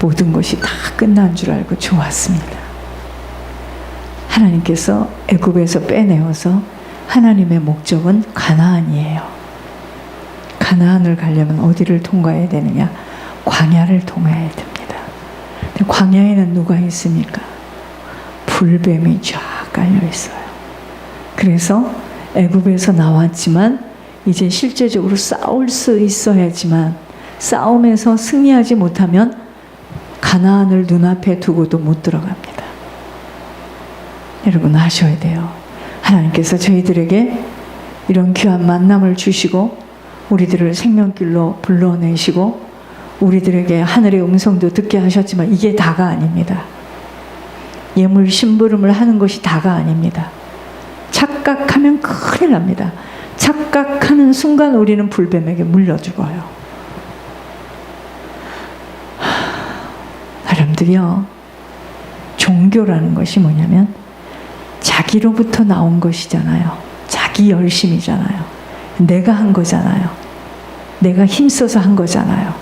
모든 것이 다 끝난 줄 알고 좋았습니다. 하나님께서 애굽에서 빼내어서 하나님의 목적은 가나안이에요. 가나안을 가려면 어디를 통과해야 되느냐? 광야를 통과해야 됩니다. 광야에는 누가 있습니까? 불뱀이 쫙 깔려 있어요. 그래서 애굽에서 나왔지만 이제 실제적으로 싸울 수 있어야지만 싸움에서 승리하지 못하면 가나안을 눈앞에 두고도 못 들어갑니다. 여러분 아셔야 돼요. 하나님께서 저희들에게 이런 귀한 만남을 주시고 우리들을 생명길로 불러내시고 우리들에게 하늘의 음성도 듣게 하셨지만 이게 다가 아닙니다. 예물 심부름을 하는 것이 다가 아닙니다. 착각하면 큰일 납니다. 착각하는 순간 우리는 불뱀에게 물려 죽어요. 사람들이요. 종교라는 것이 뭐냐면 자기로부터 나온 것이잖아요. 자기 열심이잖아요. 내가 한 거잖아요. 내가 힘써서 한 거잖아요.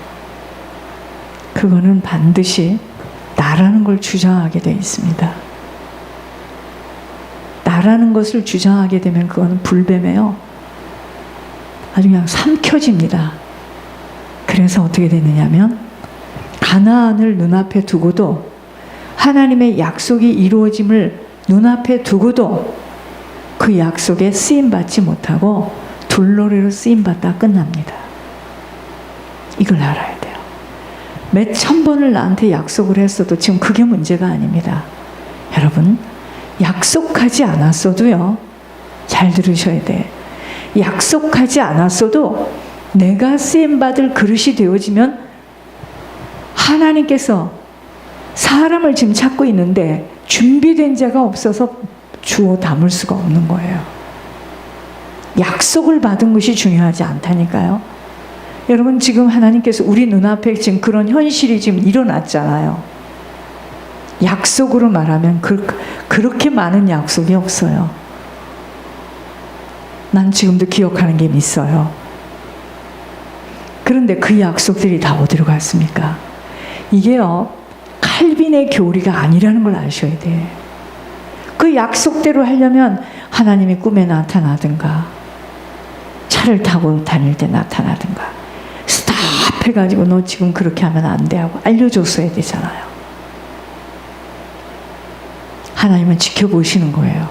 그거는 반드시 나라는 걸 주장하게 돼 있습니다. 나라는 것을 주장하게 되면 그거는 불뱀에요. 아주 그냥 삼켜집니다. 그래서 어떻게 되느냐면 가나안을 눈앞에 두고도 하나님의 약속이 이루어짐을 눈앞에 두고도 그 약속에 쓰임 받지 못하고 둘러리로 쓰임 받다 끝납니다. 이걸 알아야 돼요. 몇 천 번을 나한테 약속을 했어도 지금 그게 문제가 아닙니다. 여러분, 약속하지 않았어도요. 잘 들으셔야 돼. 약속하지 않았어도 내가 쓰임 받을 그릇이 되어지면 하나님께서 사람을 지금 찾고 있는데 준비된 자가 없어서 주워 담을 수가 없는 거예요. 약속을 받은 것이 중요하지 않다니까요. 여러분 지금 하나님께서 우리 눈앞에 지금 그런 현실이 지금 일어났잖아요. 약속으로 말하면 그, 그렇게 많은 약속이 없어요. 난 지금도 기억하는 게 있어요. 그런데 그 약속들이 다 어디로 갔습니까? 이게요, 칼빈의 교리가 아니라는 걸 아셔야 돼. 그 약속대로 하려면 하나님이 꿈에 나타나든가, 차를 타고 다닐 때 나타나든가, 스탑 해가지고 너 지금 그렇게 하면 안 돼 하고 알려줬어야 되잖아요. 하나님은 지켜보시는 거예요.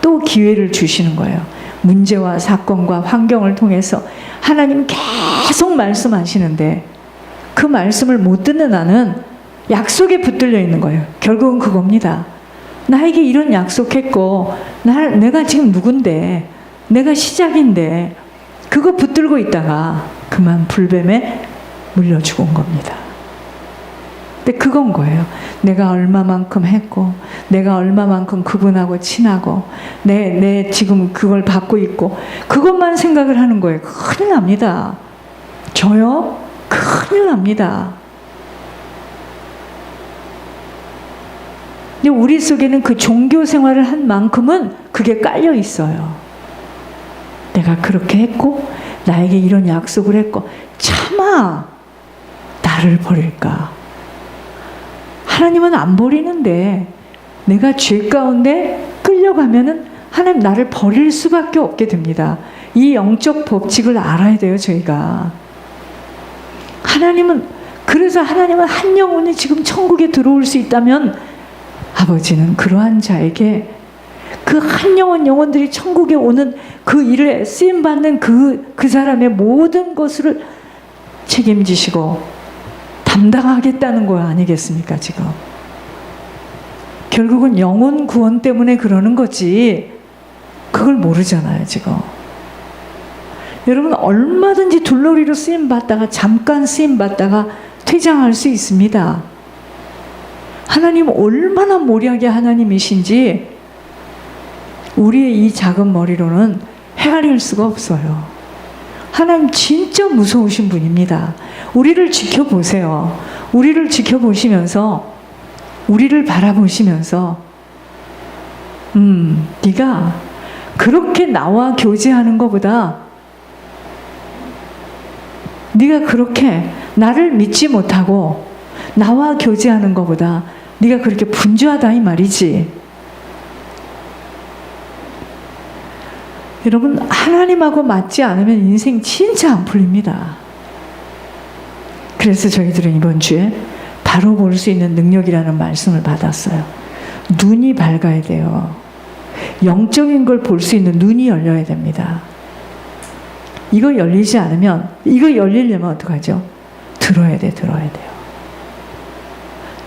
또 기회를 주시는 거예요. 문제와 사건과 환경을 통해서 하나님 계속 말씀하시는데 그 말씀을 못 듣는 나는 약속에 붙들려 있는 거예요. 결국은 그겁니다. 나에게 이런 약속했고, 나, 내가 지금 누군데, 내가 시작인데, 그거 붙들고 있다가 그만 불뱀에 물려 죽은 겁니다. 근데 그건 거예요. 내가 얼마만큼 했고, 내가 얼마만큼 그분하고 친하고, 내, 내 지금 그걸 받고 있고, 그것만 생각을 하는 거예요. 큰일 납니다. 저요? 큰일 납니다. 근데 우리 속에는 그 종교 생활을 한 만큼은 그게 깔려 있어요. 내가 그렇게 했고, 나에게 이런 약속을 했고, 차마 나를 버릴까? 하나님은 안 버리는데, 내가 죄 가운데 끌려가면은 하나님 나를 버릴 수밖에 없게 됩니다. 이 영적 법칙을 알아야 돼요, 저희가. 하나님은, 그래서 하나님은 한 영혼이 지금 천국에 들어올 수 있다면 아버지는 그러한 자에게 그 한 영혼 영혼들이 천국에 오는 그 일을 쓰임 받는 그, 그 사람의 모든 것을 책임지시고 담당하겠다는 거 아니겠습니까, 지금? 결국은 영혼 구원 때문에 그러는 거지. 그걸 모르잖아요, 지금. 여러분, 얼마든지 둘러리로 쓰임 받다가, 잠깐 쓰임 받다가 퇴장할 수 있습니다. 하나님 얼마나 모략의 하나님이신지 우리의 이 작은 머리로는 헤아릴 수가 없어요. 하나님 진짜 무서우신 분입니다. 우리를 지켜보세요. 우리를 지켜보시면서 우리를 바라보시면서 음, 네가 그렇게 나와 교제하는 것보다 네가 그렇게 나를 믿지 못하고 나와 교제하는 것보다 네가 그렇게 분주하다 이 말이지. 여러분 하나님하고 맞지 않으면 인생 진짜 안 풀립니다. 그래서 저희들은 이번 주에 바로 볼 수 있는 능력이라는 말씀을 받았어요. 눈이 밝아야 돼요. 영적인 걸 볼 수 있는 눈이 열려야 됩니다. 이거 열리지 않으면 이거 열리려면 어떡하죠? 들어야 돼, 들어야 돼요.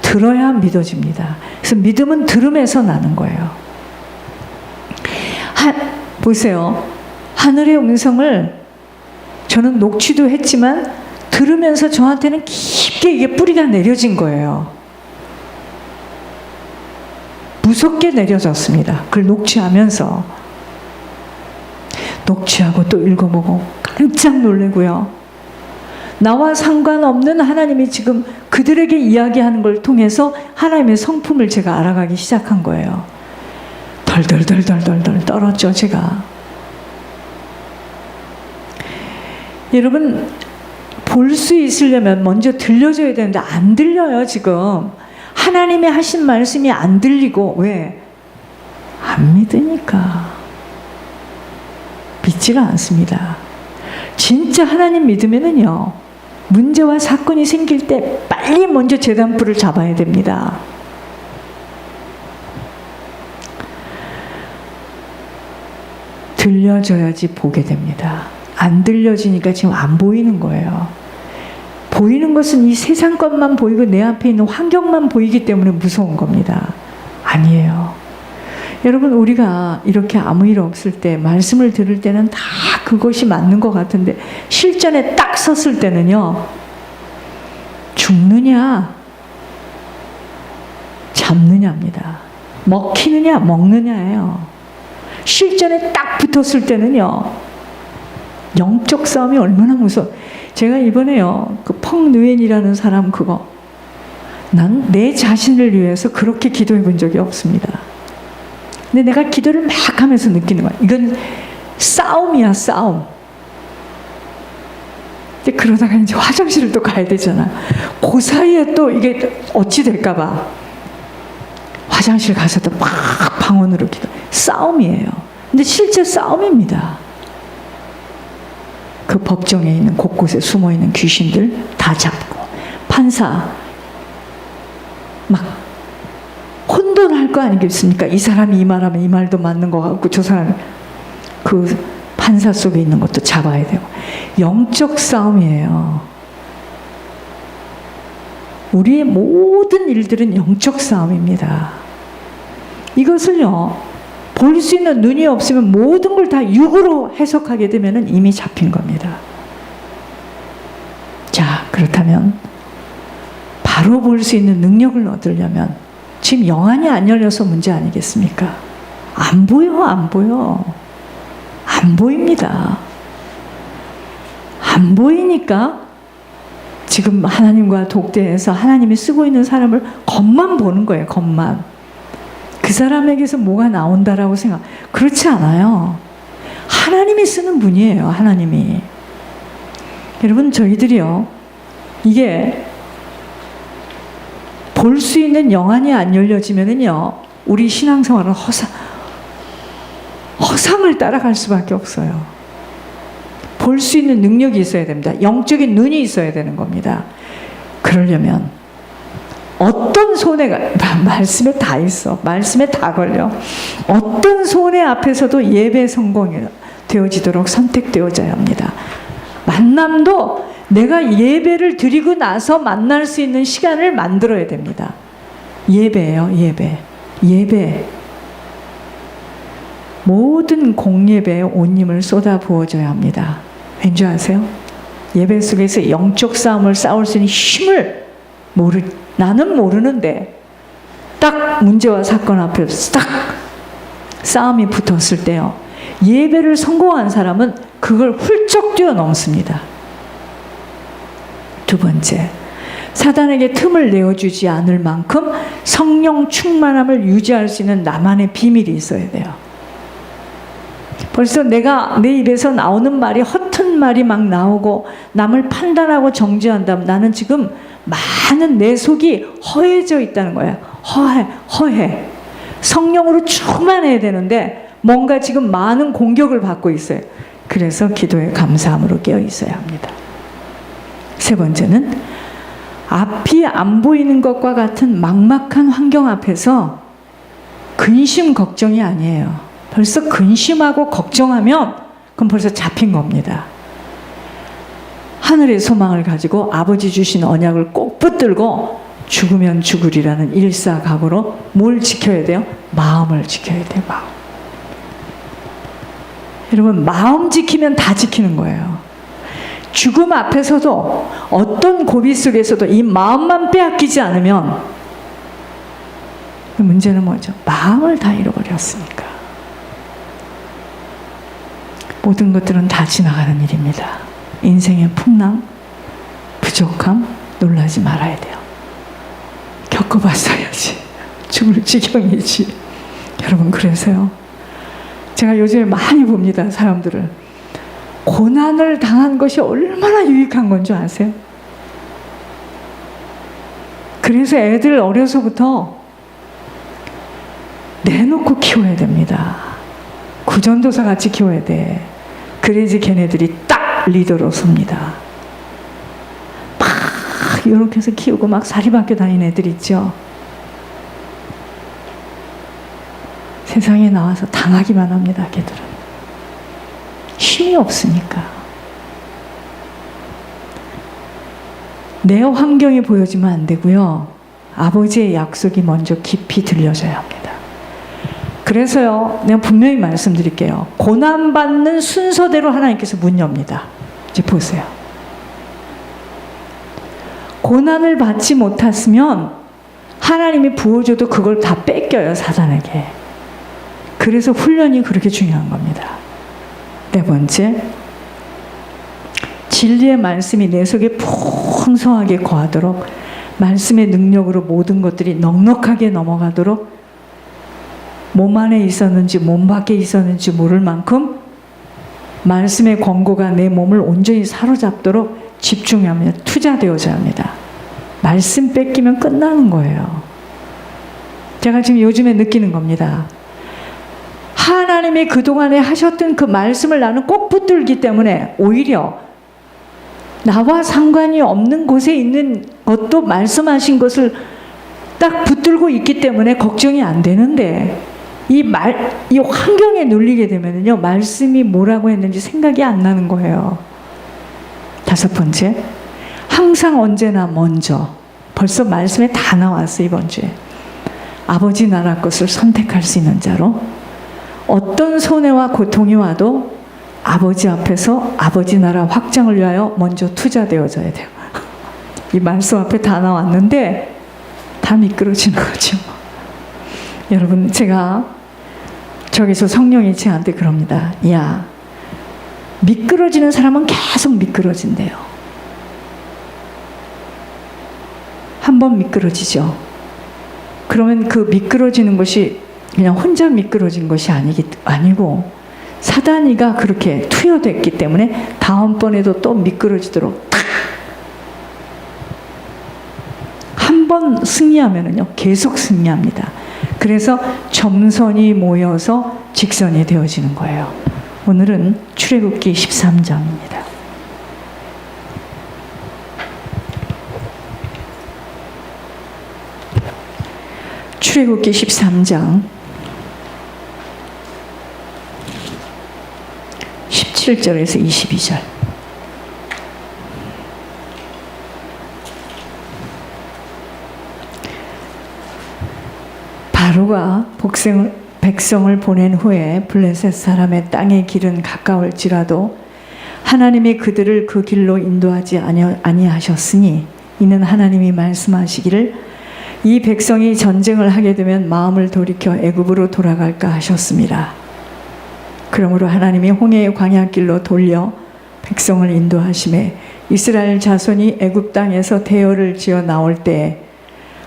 들어야 믿어집니다. 그래서 믿음은 들음에서 나는 거예요. 하, 보세요. 하늘의 음성을 저는 녹취도 했지만 들으면서 저한테는 깊게 이게 뿌리가 내려진 거예요. 무섭게 내려졌습니다. 그걸 녹취하면서. 녹취하고 또 읽어보고 깜짝 놀래고요. 나와 상관없는 하나님이 지금 그들에게 이야기하는 걸 통해서 하나님의 성품을 제가 알아가기 시작한 거예요. 덜덜덜덜덜덜 떨었죠, 제가. 여러분, 볼 수 있으려면 먼저 들려줘야 되는데 안 들려요, 지금. 하나님의 하신 말씀이 안 들리고, 왜? 안 믿으니까. 믿지가 않습니다. 진짜 하나님 믿으면은요, 문제와 사건이 생길 때 빨리 먼저 재단불을 잡아야 됩니다. 들려줘야지 보게 됩니다. 안 들려지니까 지금 안 보이는 거예요. 보이는 것은 이 세상 것만 보이고 내 앞에 있는 환경만 보이기 때문에 무서운 겁니다. 아니에요. 여러분, 우리가 이렇게 아무 일 없을 때, 말씀을 들을 때는 다 그것이 맞는 것 같은데, 실전에 딱 섰을 때는요, 죽느냐, 잡느냐입니다. 먹히느냐, 먹느냐예요. 실전에 딱 붙었을 때는요, 영적 싸움이 얼마나 무서워. 제가 이번에요, 그 펑 누엔이라는 사람 그거, 난 내 자신을 위해서 그렇게 기도해 본 적이 없습니다. 근데 내가 기도를 막 하면서 느끼는 거야. 이건 싸움이야, 싸움. 근데 그러다가 이제 화장실을 또 가야 되잖아. 그 사이에 또 이게 어찌 될까봐. 화장실 가서도 막 방언으로 기도. 싸움이에요. 근데 실제 싸움입니다. 그 법정에 있는 곳곳에 숨어 있는 귀신들 다 잡고 판사 막 혼돈할 거 아니겠습니까? 이 사람이 이 말하면 이 말도 맞는 것 같고 저 사람 그 판사 속에 있는 것도 잡아야 되고 영적 싸움이에요. 우리의 모든 일들은 영적 싸움입니다. 이것을요 볼 수 있는 눈이 없으면 모든 걸 다 육으로 해석하게 되면 이미 잡힌 겁니다. 자 그렇다면 바로 볼 수 있는 능력을 얻으려면 지금 영안이 안 열려서 문제 아니겠습니까? 안 보여, 안 보여. 안 보입니다. 안 보이니까 지금 하나님과 독대해서 하나님이 쓰고 있는 사람을 겉만 보는 거예요, 겉만. 그 사람에게서 뭐가 나온다라고 생각. 그렇지 않아요. 하나님이 쓰는 분이에요, 하나님이. 여러분, 저희들이요. 이게 볼 수 있는 영안이 안 열려지면은요, 우리 신앙생활은 허상, 허상을 따라갈 수밖에 없어요. 볼 수 있는 능력이 있어야 됩니다. 영적인 눈이 있어야 되는 겁니다. 그러려면 어떤 손해가 말씀에 다 있어. 말씀에 다 걸려. 어떤 손해 앞에서도 예배 성공이 되어지도록 선택되어져야 합니다. 만남도 내가 예배를 드리고 나서 만날 수 있는 시간을 만들어야 됩니다. 예배예요, 예배. 예배. 모든 공예배에 온 힘을 쏟아 부어줘야 합니다. 왠지 아세요? 예배 속에서 영적 싸움을 싸울 수 있는 힘을 모르, 나는 모르는데 딱 문제와 사건 앞에서 딱 싸움이 붙었을 때요. 예배를 성공한 사람은 그걸 훌쩍 뛰어넘습니다. 두 번째, 사단에게 틈을 내어주지 않을 만큼 성령 충만함을 유지할 수 있는 나만의 비밀이 있어야 돼요. 벌써 내가 내 입에서 나오는 말이 허튼 말이 막 나오고 남을 판단하고 정죄한다면 나는 지금 많은 내 속이 허해져 있다는 거야. 허해, 허해. 성령으로 충만해야 되는데 뭔가 지금 많은 공격을 받고 있어요. 그래서 기도에 감사함으로 깨어 있어야 합니다. 세 번째는 앞이 안 보이는 것과 같은 막막한 환경 앞에서 근심 걱정이 아니에요. 벌써 근심하고 걱정하면 그럼 벌써 잡힌 겁니다. 하늘의 소망을 가지고 아버지 주신 언약을 꼭 붙들고 죽으면 죽으리라는 일사각오로 뭘 지켜야 돼요? 마음을 지켜야 돼요. 마음. 여러분 마음 지키면 다 지키는 거예요. 죽음 앞에서도 어떤 고비 속에서도 이 마음만 빼앗기지 않으면 문제는 뭐죠? 마음을 다 잃어버렸으니까. 모든 것들은 다 지나가는 일입니다. 인생의 풍랑, 부족함, 놀라지 말아야 돼요. 겪어봤어야지. 죽을 지경이지. 여러분, 그래서요. 제가 요즘에 많이 봅니다, 사람들을. 고난을 당한 것이 얼마나 유익한 건 줄 아세요? 그래서 애들 어려서부터 내놓고 키워야 됩니다. 구전도사 같이 키워야 돼. 그래야지 걔네들이 딱 리더로 섭니다. 막 이렇게 해서 키우고 막 사립학교 다니는 애들 있죠. 세상에 나와서 당하기만 합니다, 걔들은. 힘이 없으니까. 내 환경이 보여지면 안 되고요. 아버지의 약속이 먼저 깊이 들려져야 합니다. 그래서요, 내가 분명히 말씀드릴게요. 고난받는 순서대로 하나님께서 문 엽니다. 이제 보세요. 고난을 받지 못했으면 하나님이 부어줘도 그걸 다 뺏겨요, 사단에게. 그래서 훈련이 그렇게 중요한 겁니다. 네 번째, 진리의 말씀이 내 속에 풍성하게 거하도록 말씀의 능력으로 모든 것들이 넉넉하게 넘어가도록 몸 안에 있었는지 몸 밖에 있었는지 모를 만큼 말씀의 권고가 내 몸을 온전히 사로잡도록 집중하며 투자되어져야 합니다. 말씀 뺏기면 끝나는 거예요. 제가 지금 요즘에 느끼는 겁니다. 하나님이 그동안에 하셨던 그 말씀을 나는 꼭 붙들기 때문에 오히려 나와 상관이 없는 곳에 있는 것도 말씀하신 것을 딱 붙들고 있기 때문에 걱정이 안 되는데 이 말, 이 환경에 눌리게 되면요, 말씀이 뭐라고 했는지 생각이 안 나는 거예요. 다섯 번째, 항상 언제나 먼저, 벌써 말씀에 다 나왔어, 이번 주에. 아버지 나라 것을 선택할 수 있는 자로, 어떤 손해와 고통이 와도 아버지 앞에서 아버지 나라 확장을 위하여 먼저 투자되어져야 돼요. 이 말씀 앞에 다 나왔는데, 다 미끄러지는 거죠. 여러분, 제가 저기서 성령이 제한테 그럽니다. 야, 미끄러지는 사람은 계속 미끄러진대요. 한 번 미끄러지죠. 그러면 그 미끄러지는 것이 그냥 혼자 미끄러진 것이 아니기, 아니고 사단이가 그렇게 투여됐기 때문에 다음번에도 또 미끄러지도록 한번 승리하면은요 계속 승리합니다. 그래서 점선이 모여서 직선이 되어지는 거예요. 오늘은 출애굽기 13장입니다. 출애굽기 13장 17절에서 22절 바로가 복생을, 백성을 보낸 후에 블레셋 사람의 땅의 길은 가까울지라도 하나님이 그들을 그 길로 인도하지 아니하셨으니 이는 하나님이 말씀하시기를 이 백성이 전쟁을 하게 되면 마음을 돌이켜 애굽으로 돌아갈까 하셨습니다. 그러므로 하나님이 홍해의 광야길로 돌려 백성을 인도하심에 이스라엘 자손이 애굽 땅에서 대열을 지어 나올 때에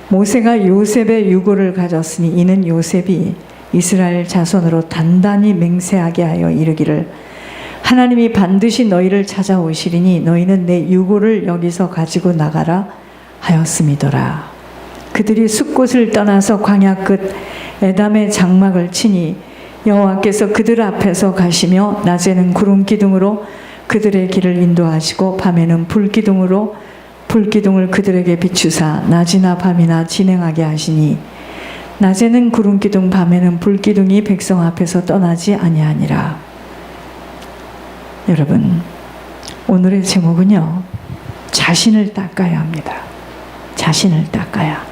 모세가 요셉의 유고를 가졌으니 이는 요셉이 이스라엘 자손으로 단단히 맹세하게 하여 이르기를 하나님이 반드시 너희를 찾아오시리니 너희는 내 유고를 여기서 가지고 나가라 하였음이더라. 그들이 숲곳을 떠나서 광야 끝 에담의 장막을 치니 여호와께서 그들 앞에서 가시며 낮에는 구름 기둥으로 그들의 길을 인도하시고 밤에는 불 기둥으로 불 기둥을 그들에게 비추사 낮이나 밤이나 진행하게 하시니 낮에는 구름 기둥 밤에는 불 기둥이 백성 앞에서 떠나지 아니하니라. 여러분 오늘의 제목은요 자신을 닦아야 합니다. 자신을 닦아야.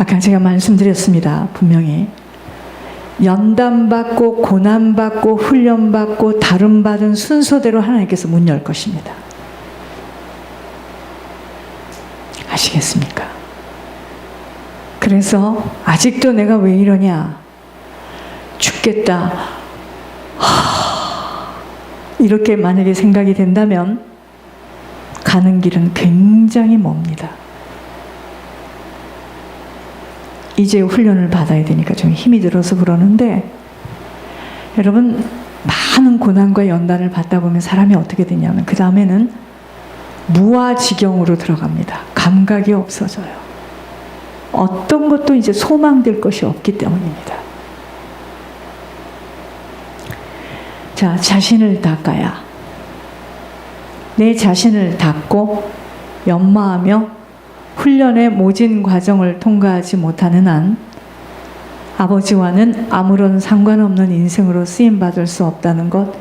아까 제가 말씀드렸습니다. 분명히 연단받고 고난받고 훈련받고 다름받은 순서대로 하나님께서 문 열 것입니다. 아시겠습니까? 그래서 아직도 내가 왜 이러냐? 죽겠다. 하, 이렇게 만약에 생각이 된다면 가는 길은 굉장히 멉니다. 이제 훈련을 받아야 되니까 좀 힘이 들어서 그러는데 여러분 많은 고난과 연단을 받다 보면 사람이 어떻게 되냐면 그 다음에는 무아지경으로 들어갑니다. 감각이 없어져요. 어떤 것도 이제 소망될 것이 없기 때문입니다. 자, 자신을 닦아야. 내 자신을 닦고 연마하며 훈련의 모진 과정을 통과하지 못하는 한 아버지와는 아무런 상관없는 인생으로 쓰임받을 수 없다는 것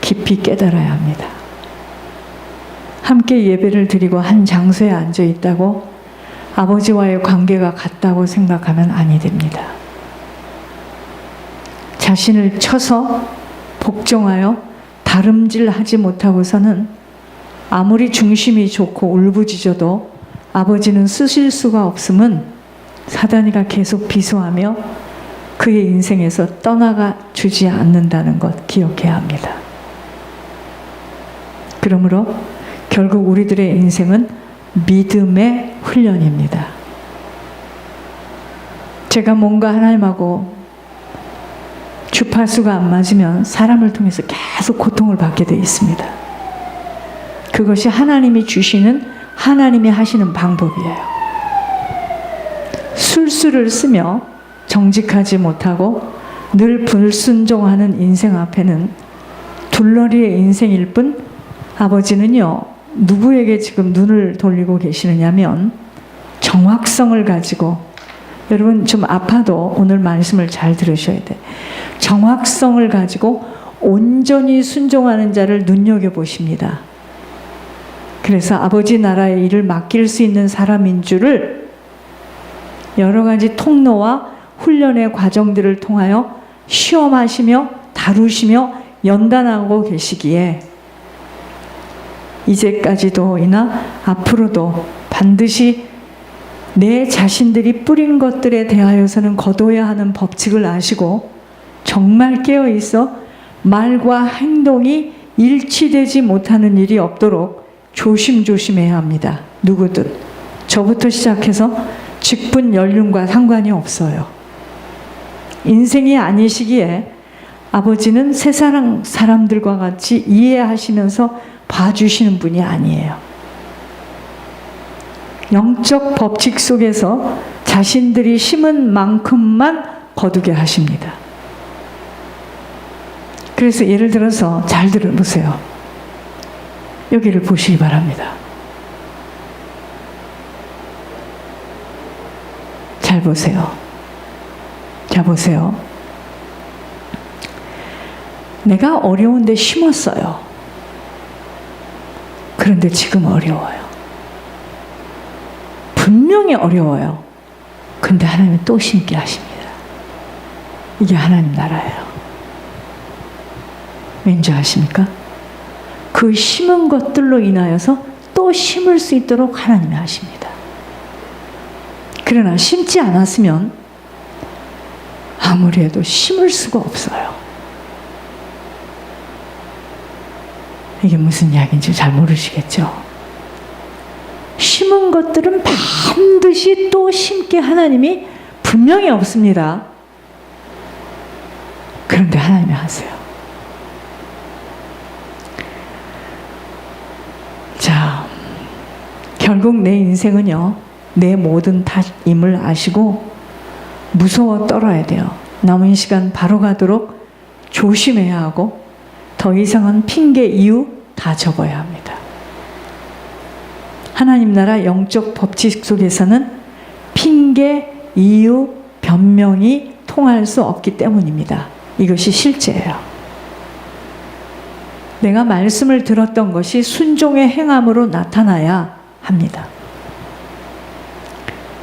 깊이 깨달아야 합니다. 함께 예배를 드리고 한 장소에 앉아 있다고 아버지와의 관계가 같다고 생각하면 아니 됩니다. 자신을 쳐서 복종하여 다름질하지 못하고서는 아무리 중심이 좋고 울부짖어도 아버지는 쓰실 수가 없음은 사단이가 계속 비소하며 그의 인생에서 떠나가 주지 않는다는 것 기억해야 합니다. 그러므로 결국 우리들의 인생은 믿음의 훈련입니다. 제가 뭔가 하나님하고 주파수가 안 맞으면 사람을 통해서 계속 고통을 받게 되어 있습니다. 그것이 하나님이 주시는 하나님이 하시는 방법이에요. 술수를 쓰며 정직하지 못하고 늘 불순종하는 인생 앞에는 둘러리의 인생일 뿐 아버지는요, 누구에게 지금 눈을 돌리고 계시느냐면 정확성을 가지고 여러분 좀 아파도 오늘 말씀을 잘 들으셔야 돼. 정확성을 가지고 온전히 순종하는 자를 눈여겨보십니다. 그래서 아버지 나라의 일을 맡길 수 있는 사람인 줄을 여러 가지 통로와 훈련의 과정들을 통하여 시험하시며 다루시며 연단하고 계시기에 이제까지도 이나 앞으로도 반드시 내 자신들이 뿌린 것들에 대하여서는 거둬야 하는 법칙을 아시고 정말 깨어 있어 말과 행동이 일치되지 못하는 일이 없도록 조심조심해야 합니다. 누구든. 저부터 시작해서 직분 연륜과 상관이 없어요. 인생이 아니시기에 아버지는 세상 사람들과 같이 이해하시면서 봐주시는 분이 아니에요. 영적 법칙 속에서 자신들이 심은 만큼만 거두게 하십니다. 그래서 예를 들어서 잘 들어보세요. 여기를 보시기 바랍니다. 잘 보세요. 자, 보세요. 내가 어려운데 심었어요. 그런데 지금 어려워요. 분명히 어려워요. 근데 하나님은 또 심게 하십니다. 이게 하나님 나라예요. 왠지 아십니까? 그 심은 것들로 인하여서 또 심을 수 있도록 하나님이 하십니다. 그러나 심지 않았으면 아무리 해도 심을 수가 없어요. 이게 무슨 이야기인지 잘 모르시겠죠? 심은 것들은 반드시 또 심게 하나님이 분명히 없습니다. 그런데 하나님이 하세요. 결국 내 인생은요, 내 모든 탓임을 아시고 무서워 떨어야 돼요. 남은 시간 바로 가도록 조심해야 하고 더 이상은 핑계 이유 다 접어야 합니다. 하나님 나라 영적 법칙 속에서는 핑계, 이유, 변명이 통할 수 없기 때문입니다. 이것이 실제예요. 내가 말씀을 들었던 것이 순종의 행함으로 나타나야 합니다.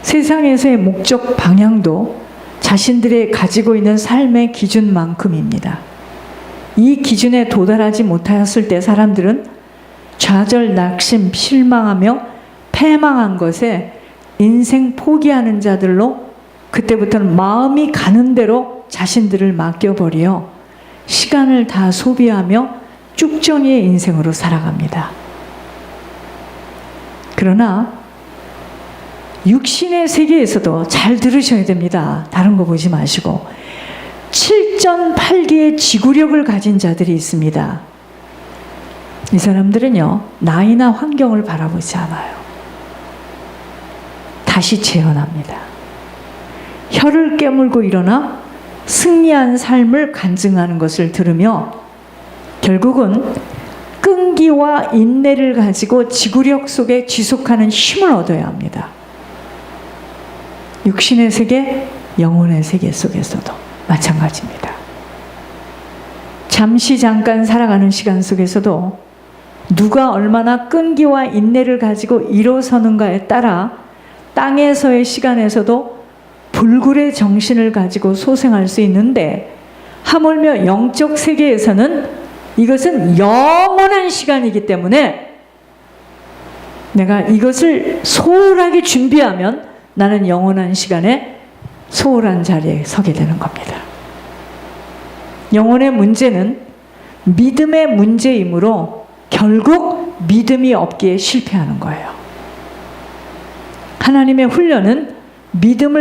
세상에서의 목적 방향도 자신들의 가지고 있는 삶의 기준만큼입니다. 이 기준에 도달하지 못하였을 때 사람들은 좌절, 낙심, 실망하며 패망한 것에 인생 포기하는 자들로 그때부터는 마음이 가는 대로 자신들을 맡겨버려 시간을 다 소비하며 쭉정이의 인생으로 살아갑니다. 그러나 육신의 세계에서도 잘 들으셔야 됩니다. 다른 거 보지 마시고 7전 8기의 지구력을 가진 자들이 있습니다. 이 사람들은요, 나이나 환경을 바라보지 않아요. 다시 재현합니다. 혀를 깨물고 일어나 승리한 삶을 간증하는 것을 들으며 결국은 끈기와 인내를 가지고 지구력 속에 지속하는 힘을 얻어야 합니다. 육신의 세계, 영혼의 세계 속에서도 마찬가지입니다. 잠시 잠깐 살아가는 시간 속에서도 누가 얼마나 끈기와 인내를 가지고 일어서는가에 따라 땅에서의 시간에서도 불굴의 정신을 가지고 소생할 수 있는데 하물며 영적 세계에서는 이것은 영원한 시간이기 때문에 내가 이것을 소홀하게 준비하면 나는 영원한 시간에 소홀한 자리에 서게 되는 겁니다. 영혼의 문제는 믿음의 문제이므로 결국 믿음이 없기에 실패하는 거예요. 하나님의 훈련은 믿음을